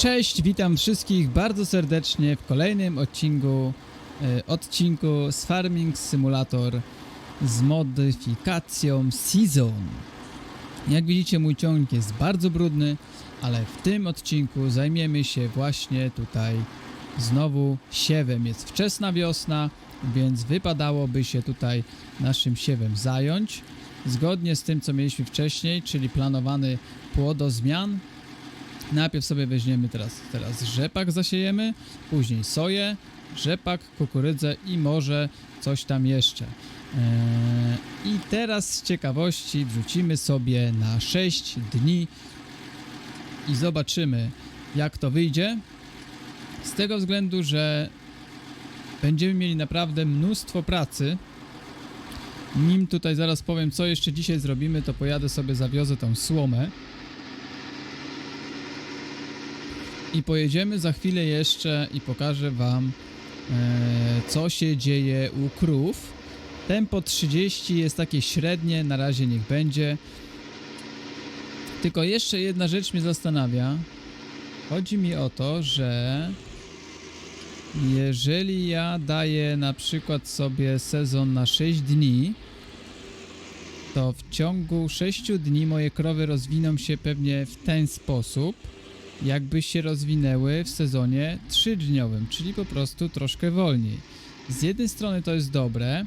Cześć, witam wszystkich bardzo serdecznie w kolejnym odcinku, e, odcinku z Farming Simulator z modyfikacją Season. Jak widzicie mój ciągnik jest bardzo brudny, ale w tym odcinku zajmiemy się właśnie tutaj znowu siewem. Jest wczesna wiosna, więc wypadałoby się tutaj naszym siewem zająć. Zgodnie z tym co mieliśmy wcześniej, czyli planowany płodozmian, Najpierw sobie weźmiemy teraz, teraz rzepak zasiejemy, później soję, rzepak, kukurydzę i może coś tam jeszcze. Eee, I teraz z ciekawości wrzucimy sobie na 6 dni i zobaczymy jak to wyjdzie. Z tego względu, że będziemy mieli naprawdę mnóstwo pracy. Nim tutaj zaraz powiem co jeszcze dzisiaj zrobimy, to pojadę sobie zawiozę tą słomę. I pojedziemy za chwilę jeszcze i pokażę Wam, e, co się dzieje u krów. Tempo 30 jest takie średnie, na razie niech będzie. Tylko jeszcze jedna rzecz mnie zastanawia. Chodzi mi o to, że jeżeli ja daję na przykład sobie sezon na 6 dni, to w ciągu 6 dni moje krowy rozwiną się pewnie w ten sposób, jakby się rozwinęły w sezonie trzydniowym, czyli po prostu troszkę wolniej. Z jednej strony to jest dobre,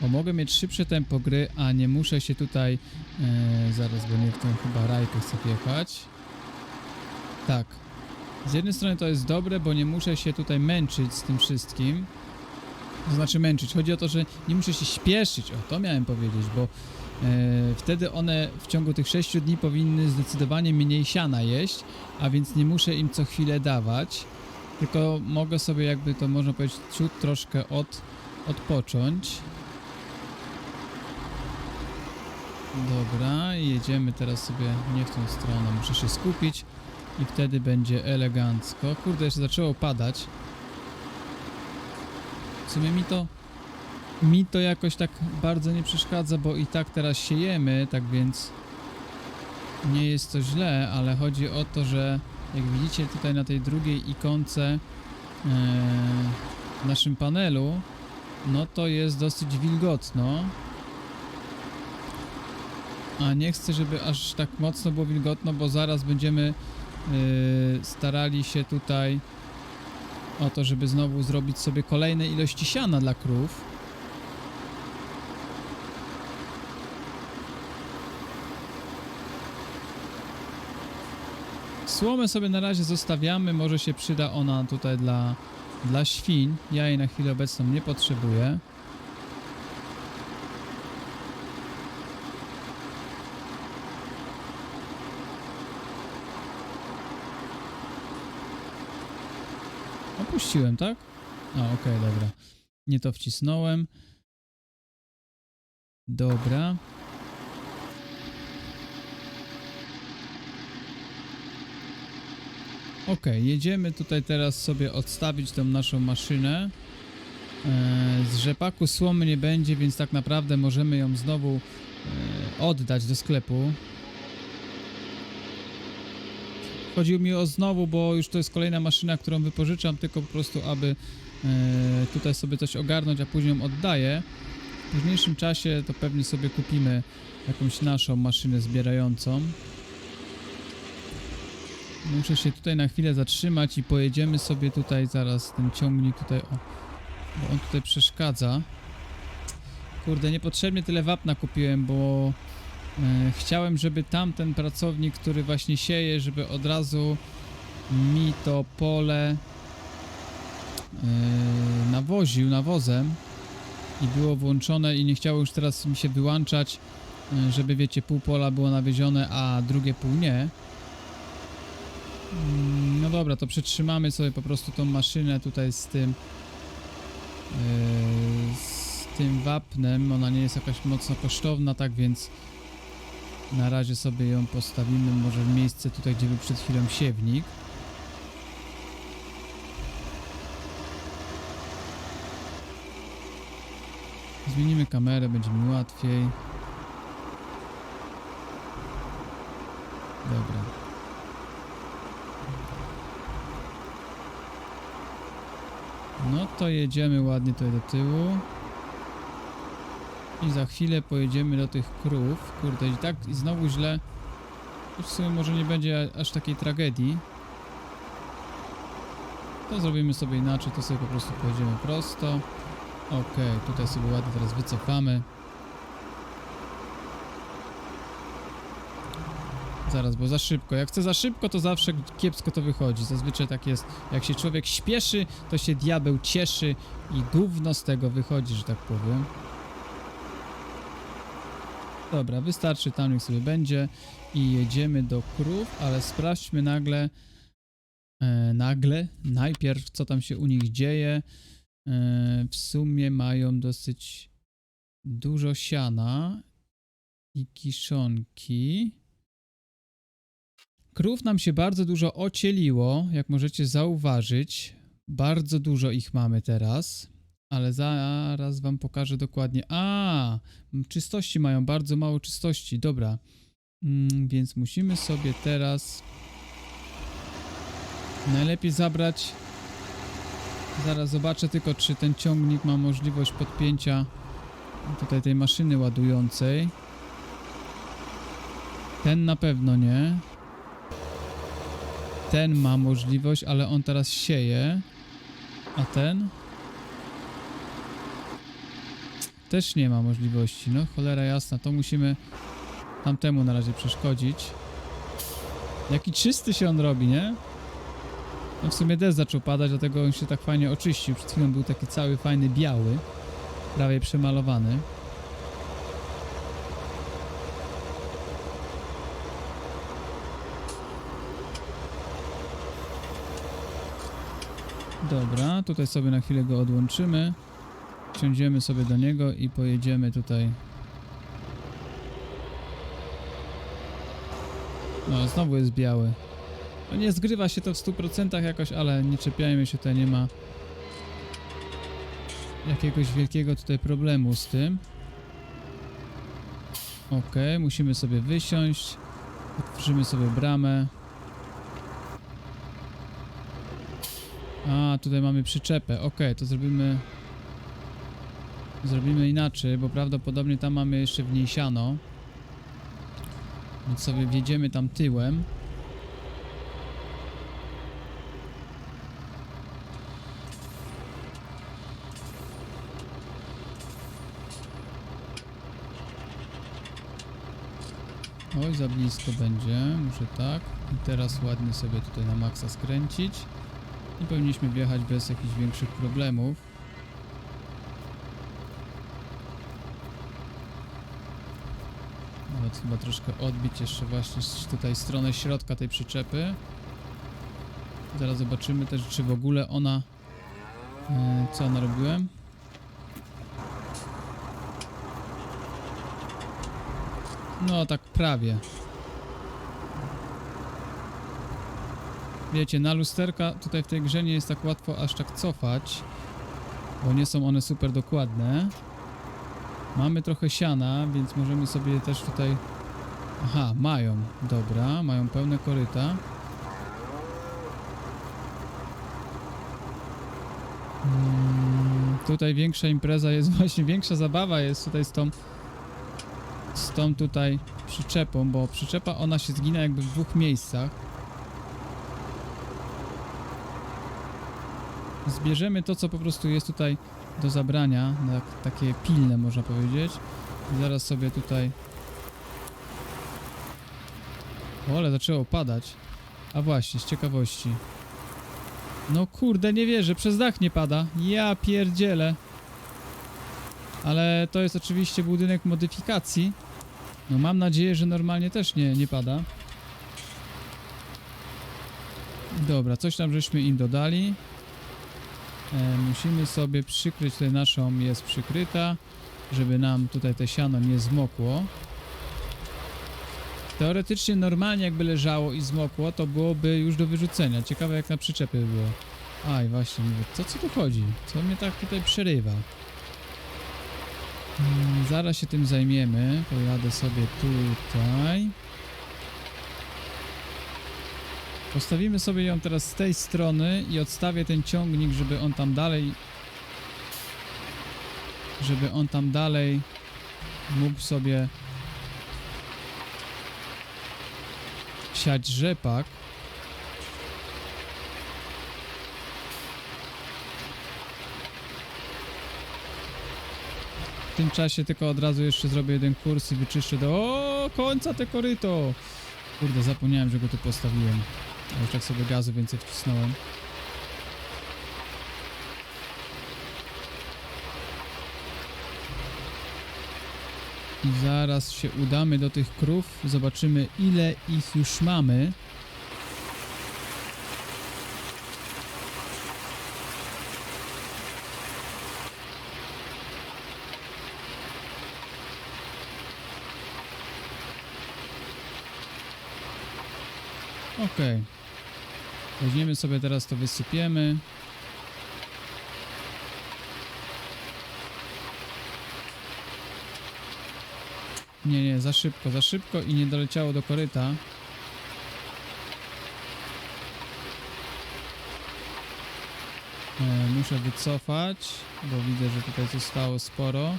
bo mogę mieć szybsze tempo gry, a nie muszę się tutaj... E, zaraz, bo nie w tą chyba rajkę chcę wjechać. Tak. Z jednej strony to jest dobre, bo nie muszę się tutaj męczyć z tym wszystkim. To znaczy męczyć. Chodzi o to, że nie muszę się śpieszyć. O, to miałem powiedzieć, bo wtedy one w ciągu tych 6 dni powinny zdecydowanie mniej siana jeść, a więc nie muszę im co chwilę dawać, tylko mogę sobie jakby to można powiedzieć ciut troszkę od, odpocząć. Dobra, jedziemy teraz sobie nie w tą stronę, muszę się skupić i wtedy będzie elegancko. Kurde, jeszcze zaczęło padać. W sumie mi to mi to jakoś tak bardzo nie przeszkadza, bo i tak teraz siejemy, tak więc nie jest to źle, ale chodzi o to, że jak widzicie tutaj na tej drugiej ikonce e, w naszym panelu, no to jest dosyć wilgotno. A nie chcę, żeby aż tak mocno było wilgotno, bo zaraz będziemy e, starali się tutaj o to, żeby znowu zrobić sobie kolejne ilości siana dla krów. Słomę sobie na razie zostawiamy, może się przyda ona tutaj dla, dla świń. Ja jej na chwilę obecną nie potrzebuję. Opuściłem, tak? A, okej, okay, dobra. Nie to wcisnąłem. Dobra. Ok, jedziemy tutaj teraz sobie odstawić tą naszą maszynę. E, z rzepaku słomy nie będzie, więc tak naprawdę możemy ją znowu e, oddać do sklepu. Chodziło mi o znowu, bo już to jest kolejna maszyna, którą wypożyczam, tylko po prostu, aby e, tutaj sobie coś ogarnąć, a później ją oddaję. W późniejszym czasie to pewnie sobie kupimy jakąś naszą maszynę zbierającą. Muszę się tutaj na chwilę zatrzymać i pojedziemy sobie tutaj zaraz ten ciągnik tutaj, o, bo on tutaj przeszkadza. Kurde, niepotrzebnie tyle wapna kupiłem, bo e, chciałem, żeby tamten pracownik, który właśnie sieje, żeby od razu mi to pole e, nawoził nawozem i było włączone i nie chciało już teraz mi się wyłączać, e, żeby wiecie, pół pola było nawiezione, a drugie pół nie. Mm, no dobra, to przytrzymamy sobie po prostu tą maszynę tutaj z tym yy, z tym wapnem. Ona nie jest jakaś mocno kosztowna, tak więc na razie sobie ją postawimy może w miejsce tutaj, gdzie był przed chwilą siewnik. Zmienimy kamerę, będzie mi łatwiej. Dobra. No to jedziemy ładnie tutaj do tyłu. I za chwilę pojedziemy do tych krów. Kurde, i tak i znowu źle. Tu w sumie może nie będzie aż takiej tragedii. To zrobimy sobie inaczej, to sobie po prostu pojedziemy prosto. Okej, tutaj sobie ładnie teraz wycofamy. Zaraz, bo za szybko. Jak chcę za szybko, to zawsze kiepsko to wychodzi. Zazwyczaj tak jest. Jak się człowiek śpieszy, to się diabeł cieszy i gówno z tego wychodzi, że tak powiem. Dobra, wystarczy, tam niech sobie będzie i jedziemy do krów, ale sprawdźmy nagle, e, nagle, najpierw co tam się u nich dzieje. E, w sumie mają dosyć dużo siana i kiszonki. Krów nam się bardzo dużo ocieliło, jak możecie zauważyć. Bardzo dużo ich mamy teraz, ale zaraz wam pokażę dokładnie. A, czystości mają, bardzo mało czystości, dobra. Mm, więc musimy sobie teraz najlepiej zabrać. Zaraz zobaczę tylko, czy ten ciągnik ma możliwość podpięcia tutaj tej maszyny ładującej. Ten na pewno nie. Ten ma możliwość, ale on teraz sieje. A ten? Też nie ma możliwości. No cholera jasna, to musimy tamtemu na razie przeszkodzić. Jaki czysty się on robi, nie? No w sumie deszcz zaczął padać, dlatego on się tak fajnie oczyścił. Przed chwilą był taki cały fajny biały, prawie przemalowany. Dobra, tutaj sobie na chwilę go odłączymy. Wsiądziemy sobie do niego i pojedziemy tutaj. No, znowu jest biały. No nie zgrywa się to w 100% jakoś, ale nie czepiajmy się, tutaj nie ma jakiegoś wielkiego tutaj problemu z tym. Ok, musimy sobie wysiąść. Otworzymy sobie bramę. A, tutaj mamy przyczepę. Ok, to zrobimy... Zrobimy inaczej, bo prawdopodobnie tam mamy jeszcze w niej siano. Więc sobie wjedziemy tam tyłem. Oj, za blisko będzie, muszę tak. I teraz ładnie sobie tutaj na maksa skręcić. I powinniśmy wjechać bez jakichś większych problemów. Nawet chyba troszkę odbić jeszcze właśnie tutaj stronę środka tej przyczepy. Zaraz zobaczymy też, czy w ogóle ona... e, co narobiłem? No, tak prawie. Wiecie, na lusterka tutaj w tej grze nie jest tak łatwo aż tak cofać, bo nie są one super dokładne. Mamy trochę siana, więc możemy sobie też tutaj... Aha, mają, dobra, mają pełne koryta. Mm, tutaj większa impreza jest właśnie, większa zabawa jest tutaj z tą z tą tutaj przyczepą, bo przyczepa ona się zgina jakby w dwóch miejscach. Zbierzemy to, co po prostu jest tutaj do zabrania, tak, takie pilne można powiedzieć. I zaraz sobie tutaj... O, ale zaczęło padać. A właśnie, z ciekawości. No kurde, nie wierzę, przez dach nie pada. Ja pierdzielę. Ale to jest oczywiście budynek modyfikacji. No mam nadzieję, że normalnie też nie, nie pada. Dobra, coś tam żeśmy im dodali. E, musimy sobie przykryć tutaj naszą, jest przykryta, żeby nam tutaj te siano nie zmokło. Teoretycznie normalnie jakby leżało i zmokło, to byłoby już do wyrzucenia. Ciekawe jak na przyczepie było. Aj, właśnie, mówię, co co tu chodzi? Co mnie tak tutaj przerywa? Mm, Zaraz się tym zajmiemy. Pojadę sobie tutaj. Postawimy sobie ją teraz z tej strony i odstawię ten ciągnik, żeby on tam dalej żeby on tam dalej mógł sobie siać rzepak. W tym czasie tylko od razu jeszcze zrobię jeden kurs i wyczyszczę do końca te koryto. Kurde, zapomniałem, że go tu postawiłem. A już tak sobie gazu więcej wcisnąłem. I zaraz się udamy do tych krów, zobaczymy ile ich już mamy. Okej. Weźmiemy sobie teraz to wysypiemy. Nie, nie, za szybko, za szybko i nie doleciało do koryta. E, muszę wycofać, bo widzę, że tutaj zostało sporo.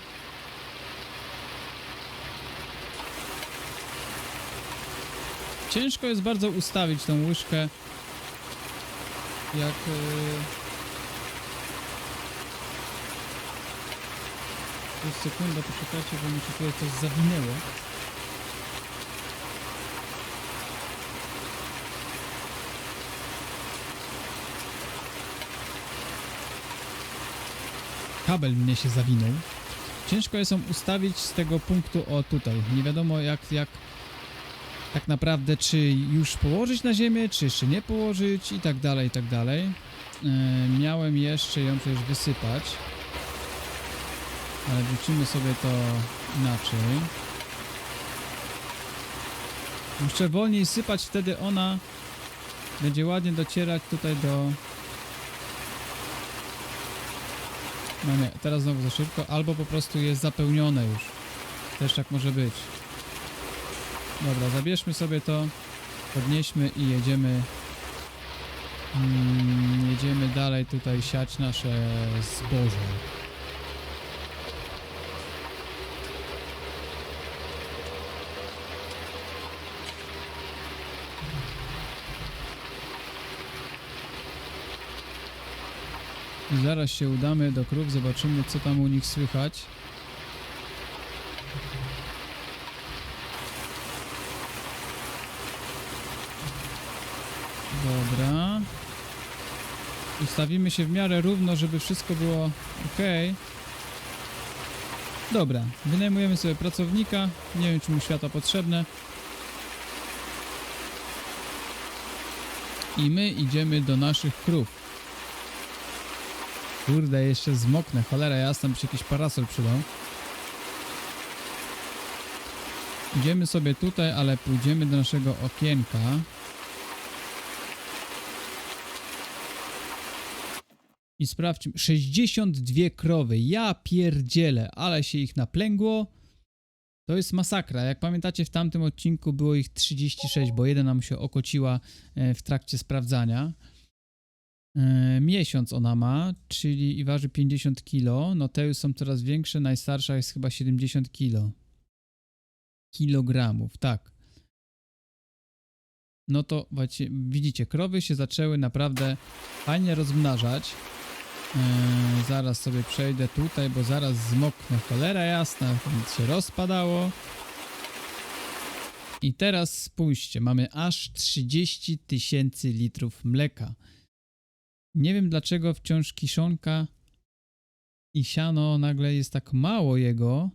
Ciężko jest bardzo ustawić tą łyżkę. Jak. Yy... Już sekunda, poczekajcie, bo mi się tutaj coś zawinęło. Kabel mnie się zawinął. Ciężko jest ją ustawić z tego punktu o tutaj. Nie wiadomo jak, jak tak naprawdę, czy już położyć na ziemię, czy jeszcze nie położyć i tak dalej, i tak dalej. E, miałem jeszcze ją przecież wysypać. Ale wrócimy sobie to inaczej. Muszę wolniej sypać, wtedy ona będzie ładnie docierać tutaj do... No nie, teraz znowu za szybko, albo po prostu jest zapełnione już. Też tak może być. Dobra, zabierzmy sobie to, podnieśmy i jedziemy. Mm, jedziemy dalej tutaj siać nasze zboże. Zaraz się udamy do krów, zobaczymy co tam u nich słychać. Dobra. Ustawimy się w miarę równo, żeby wszystko było ok. Dobra, wynajmujemy sobie pracownika. Nie wiem, czy mu światła potrzebne. I my idziemy do naszych krów. Kurde, jeszcze zmoknę. Cholera jasna, by się jakiś parasol przydał. Idziemy sobie tutaj, ale pójdziemy do naszego okienka. I sprawdźmy. 62 krowy. Ja pierdzielę, ale się ich naplęgło. To jest masakra. Jak pamiętacie, w tamtym odcinku było ich 36, bo jeden nam się okociła e, w trakcie sprawdzania. E, Miesiąc ona ma, czyli i waży 50 kg. No te już są coraz większe. Najstarsza jest chyba 70 kg. Kilogramów, tak. No to widzicie, krowy się zaczęły naprawdę fajnie rozmnażać. Yy, zaraz sobie przejdę tutaj, bo zaraz zmoknę. Cholera jasna, więc się rozpadało. I teraz spójrzcie, mamy aż 30 tysięcy litrów mleka. Nie wiem dlaczego wciąż kiszonka i siano nagle jest tak mało jego.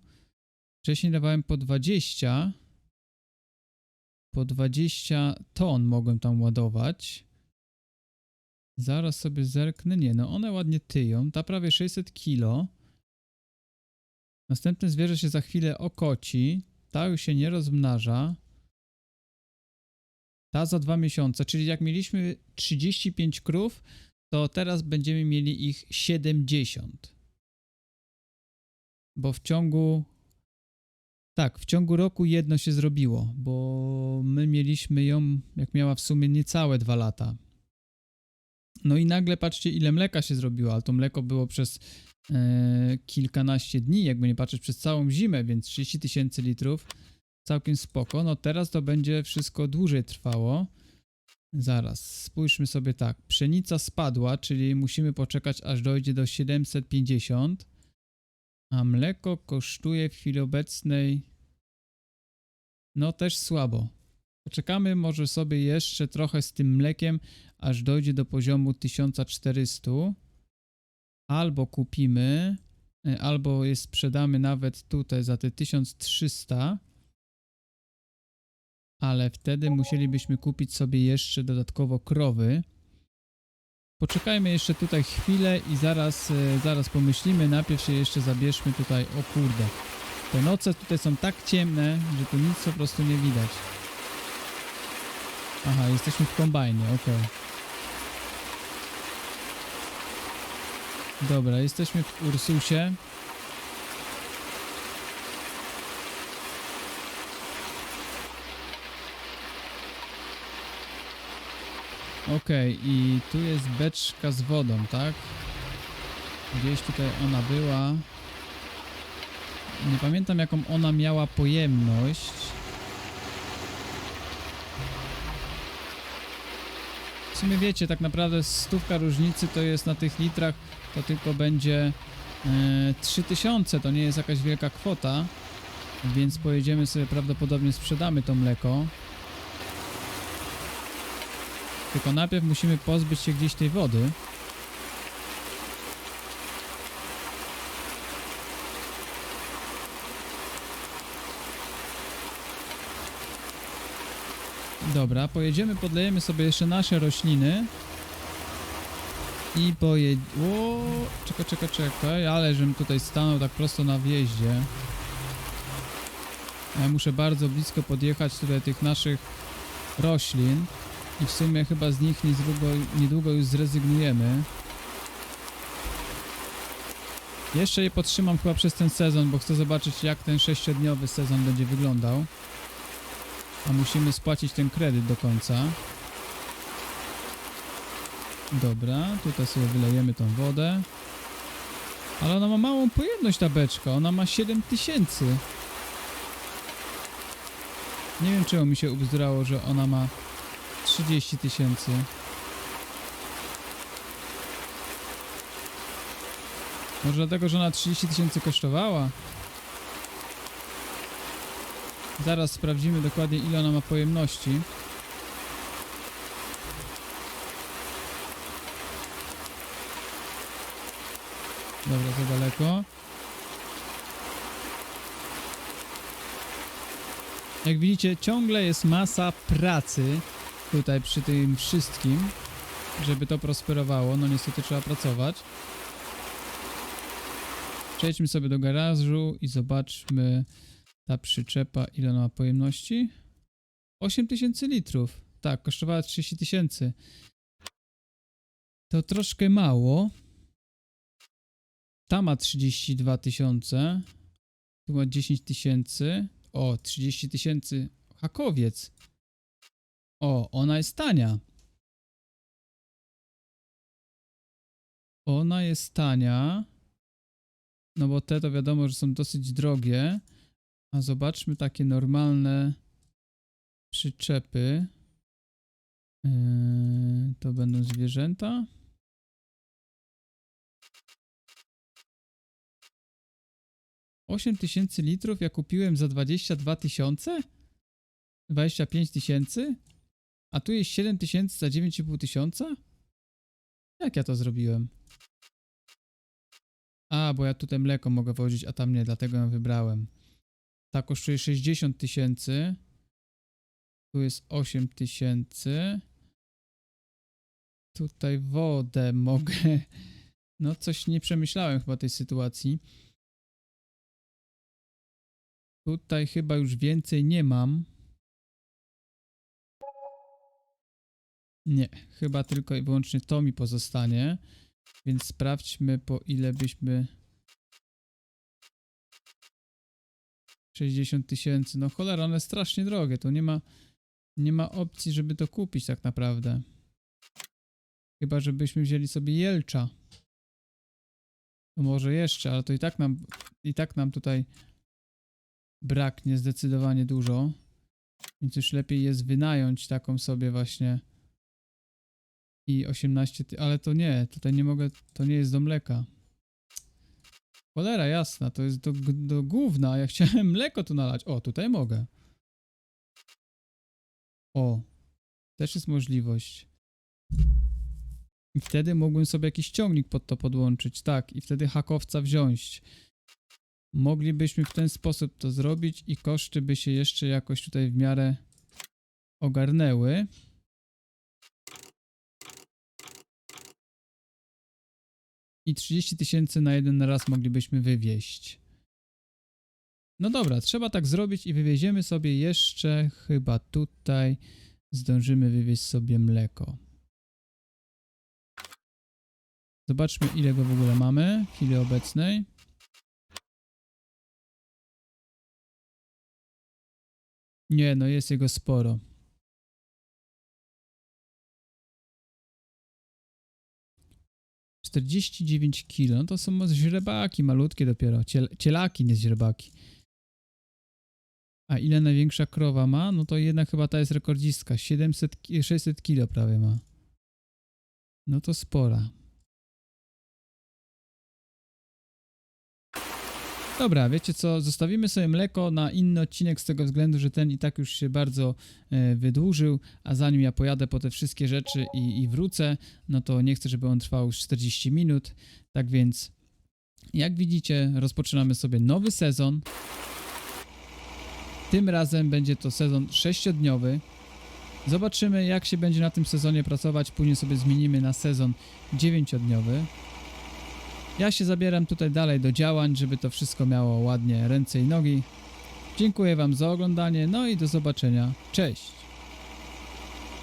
Wcześniej dawałem po 20. Po 20 ton mogłem tam ładować. Zaraz sobie zerknę. Nie, no one ładnie tyją. Ta prawie 600 kilo. Następne zwierzę się za chwilę okoci. Ta już się nie rozmnaża. Ta za dwa miesiące, czyli jak mieliśmy 35 krów, to teraz będziemy mieli ich 70. Bo w ciągu Tak, w ciągu roku jedno się zrobiło, bo my mieliśmy ją, jak miała w sumie niecałe dwa lata. No i nagle patrzcie, ile mleka się zrobiło, ale to mleko było przez e, kilkanaście dni, jakby nie patrzeć przez całą zimę, więc 30 tysięcy litrów, całkiem spoko. No teraz to będzie wszystko dłużej trwało. Zaraz, spójrzmy sobie tak. Pszenica spadła, czyli musimy poczekać aż dojdzie do 750. A mleko kosztuje w chwili obecnej no też słabo. Poczekamy może sobie jeszcze trochę z tym mlekiem, aż dojdzie do poziomu 1400. Albo kupimy, e, albo je sprzedamy nawet tutaj za te 1300. Ale wtedy musielibyśmy kupić sobie jeszcze dodatkowo krowy. Poczekajmy jeszcze tutaj chwilę i zaraz, e, zaraz pomyślimy. Najpierw się jeszcze zabierzmy tutaj. O kurde. Te noce tutaj są tak ciemne, że tu nic po prostu nie widać. Aha, jesteśmy w kombajnie, okej. Dobra, jesteśmy w Ursusie. Okej, i tu jest beczka z wodą, tak? Gdzieś tutaj ona była. Nie pamiętam jaką ona miała pojemność. W sumie wiecie, tak naprawdę stówka różnicy to jest na tych litrach, to tylko będzie e, 3000, to nie jest jakaś wielka kwota. Więc pojedziemy sobie, prawdopodobnie sprzedamy to mleko. Tylko najpierw musimy pozbyć się gdzieś tej wody. Dobra, pojedziemy, podlejemy sobie jeszcze nasze rośliny. I pojedzie... O, czekaj, czekaj, czekaj, ale żebym tutaj stanął tak prosto na wjeździe. Ja muszę bardzo blisko podjechać tutaj tych naszych roślin. I w sumie chyba z nich niedługo, niedługo już zrezygnujemy. Jeszcze je podtrzymam chyba przez ten sezon, bo chcę zobaczyć jak ten sześciodniowy sezon będzie wyglądał. A musimy spłacić ten kredyt do końca. Dobra, tutaj sobie wylejemy tą wodę. Ale ona ma małą pojemność ta beczka, ona ma 7000. Nie wiem czemu mi się ubzdrało, że ona ma 30 tysięcy. Może dlatego, że ona 30 tysięcy kosztowała? Zaraz sprawdzimy dokładnie ile ona ma pojemności. Dobra, za daleko. Jak widzicie, ciągle jest masa pracy tutaj przy tym wszystkim, żeby to prosperowało. No niestety trzeba pracować. Przejdźmy sobie do garażu i zobaczmy ta przyczepa, ile ona ma pojemności? 8000 litrów. Tak, kosztowała 30 tysięcy. To troszkę mało. Ta ma 32 tysiące. Tu ma 10 tysięcy. O, 30 tysięcy. Hakowiec. O, ona jest tania. Ona jest tania. No bo te to wiadomo, że są dosyć drogie. A zobaczmy takie normalne przyczepy. Yy, to będą zwierzęta. Osiem tysięcy litrów ja kupiłem za 22 tysiące? 25 tysięcy? A tu jest 7 tysięcy za 9,5 tysiąca? Jak ja to zrobiłem? A, bo ja tutaj mleko mogę wozić, a tam nie, dlatego ją wybrałem. Ta kosztuje 60 tysięcy. Tu jest 8 tysięcy. Tutaj wodę mogę. No, coś nie przemyślałem chyba tej sytuacji. Tutaj chyba już więcej nie mam. Nie, chyba tylko i wyłącznie to mi pozostanie. Więc sprawdźmy po ile byśmy 60 tysięcy. No cholera, one strasznie drogie. To nie ma, nie ma opcji, żeby to kupić tak naprawdę. Chyba, żebyśmy wzięli sobie Jelcza. To może jeszcze, ale to i tak nam, i tak nam tutaj braknie zdecydowanie dużo. Więc już lepiej jest wynająć taką sobie właśnie i 18, ty- ale to nie, tutaj nie mogę, to nie jest do mleka. Cholera jasna, to jest do, do gówna, ja chciałem mleko tu nalać. O, tutaj mogę. O, też jest możliwość. I wtedy mógłbym sobie jakiś ciągnik pod to podłączyć, tak, i wtedy hakowca wziąć. Moglibyśmy w ten sposób to zrobić i koszty by się jeszcze jakoś tutaj w miarę ogarnęły. I 30 tysięcy na jeden raz moglibyśmy wywieźć. No dobra, trzeba tak zrobić i wywieziemy sobie jeszcze chyba tutaj zdążymy wywieźć sobie mleko. Zobaczmy ile go w ogóle mamy w chwili obecnej. Nie, no jest jego sporo. Czterdzieści dziewięć kilo, no to są źrebaki malutkie dopiero, Ciel cielaki, nie źrebaki. A ile największa krowa ma? No to jednak chyba ta jest rekordzistka, 700, ki- 600 kilo prawie ma. No to spora. Dobra, wiecie co, zostawimy sobie mleko na inny odcinek z tego względu, że ten i tak już się bardzo e, wydłużył, a zanim ja pojadę po te wszystkie rzeczy i, i wrócę, no to nie chcę, żeby on trwał już 40 minut, tak więc jak widzicie rozpoczynamy sobie nowy sezon. Tym razem będzie to sezon sześciodniowy. Zobaczymy jak się będzie na tym sezonie pracować, później sobie zmienimy na sezon dziewięciodniowy. Ja się zabieram tutaj dalej do działań, żeby to wszystko miało ładnie ręce i nogi. Dziękuję Wam za oglądanie, no i do zobaczenia. Cześć!